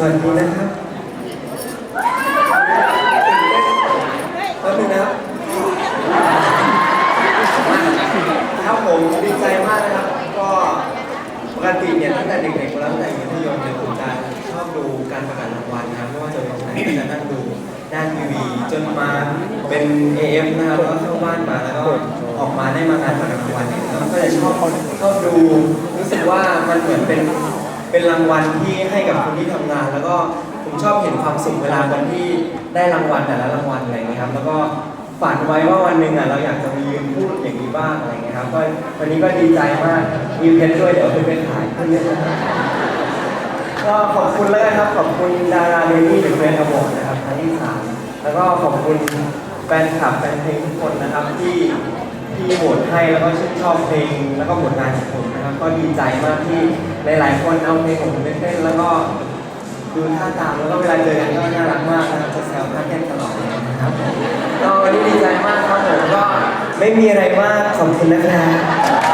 ดีนะครับแป๊บนึงนะครับครับผมดีใจมากนะครับ ก็ปกติเนี่ยตั้งแต่เด็กๆแล้วตั้งแต่มัธยมเนี่ยผมจะชอบดูการประกาศรางวัลนะครับไม่ว่าจะเป็นตรงไหนก็จะนั่งดูหน้าทีวีจนมาเป็น AF นะครับแล้วก็เข้าบ้านมาแล้วก็ออกมาได้มางานประกาศรางวัลเนี่ยแล้วก็จะชอบชอบดูรู้สึกว่ามันเหมือนเป็น เป็นรางวัลที่ให้กับคนที่ทำงาน แล้วก็ผมชอบเห็นความสุขเวลาวันที่ได้รางวัลแต่ละรางวัลอะไรเงี้ยครับ แล้วก็ฝันไว้ว่าวันหนึ่งอะเราอยากจะมียืนพูดอย่างนี้บ้างอะไรเงี้ยครับก็วันนี้ก็ดีใจมากมีเพชรด้วยเดี๋ยวเอาไปขายเพื่อนๆนะครับก็ขอบคุณแล้วกันครับขอบคุณดาราเดนี่หรือเฟนอวอร์ดนะครับครั้งที่สามแล้วก็ขอบคุณแฟนคลับแฟนเพลงทุกคนนะครับที่ ที่โหวตให้แล้วก็ชื่นชอบเพลงแล้วก็ผลงานของผมนะครับ ก็ดีใจมากที่หลายๆคนเอาเพลงของผมไปเต้นแล้วก็ดูท่าตางแล้วก็เวลาเจอกันก็น่ารักมากนะครับจะแซวท่าเต้นตลอดเลยนะครับก็วันนี้ดีใจมากครับผมก็ไม่มีอะไรมากขอบคุณนะครับ